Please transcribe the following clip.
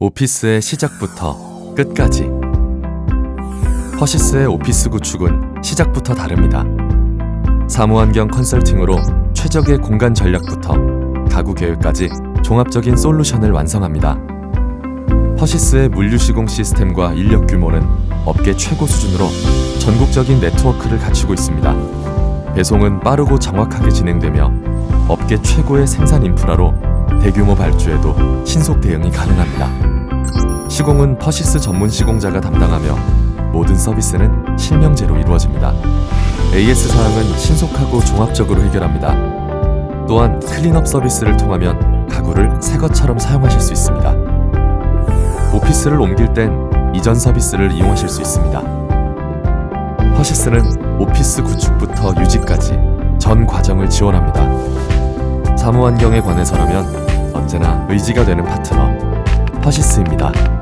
오피스의 시작부터 끝까지. 허시스의 오피스 구축은 시작부터 다릅니다. 사무환경 컨설팅으로 최적의 공간 전략부터 가구 계획까지 종합적인 솔루션을 완성합니다. 허시스의 물류 시공 시스템과 인력 규모는 업계 최고 수준으로 전국적인 네트워크를 갖추고 있습니다. 배송은 빠르고 정확하게 진행되며 업계 최고의 생산 인프라로 대규모 발주에도 신속 대응이 가능합니다. 시공은 퍼시스 전문 시공자가 담당하며 모든 서비스는 실명제로 이루어집니다. AS 사항은 신속하고 종합적으로 해결합니다. 또한 클린업 서비스를 통하면 가구를 새 것처럼 사용하실 수 있습니다. 오피스를 옮길 땐 이전 서비스를 이용하실 수 있습니다. 허시스는 오피스 구축부터 유지까지 전 과정을 지원합니다. 사무 환경에 관해서라면 언제나 의지가 되는 파트너 허시스입니다.